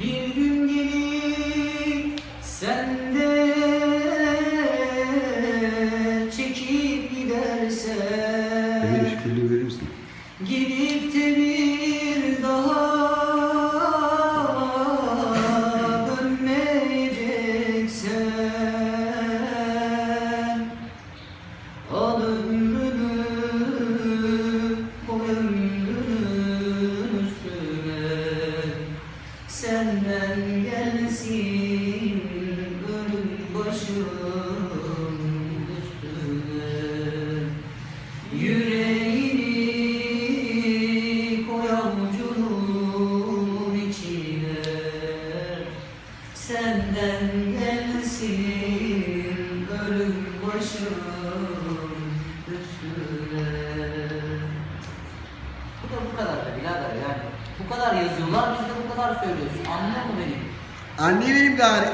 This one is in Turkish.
Bir gün gelip sen de çekip gidersen? Gidip de bir Senden gelsin ölüm Yüreğini koy içine. Senden gelsin ölüm başım üstüne. Bu da bu kadar da birader yani. Bu kadar yazıyorlar biz de bu kadar söylüyoruz. Anlıyor mu beni? Benim gari.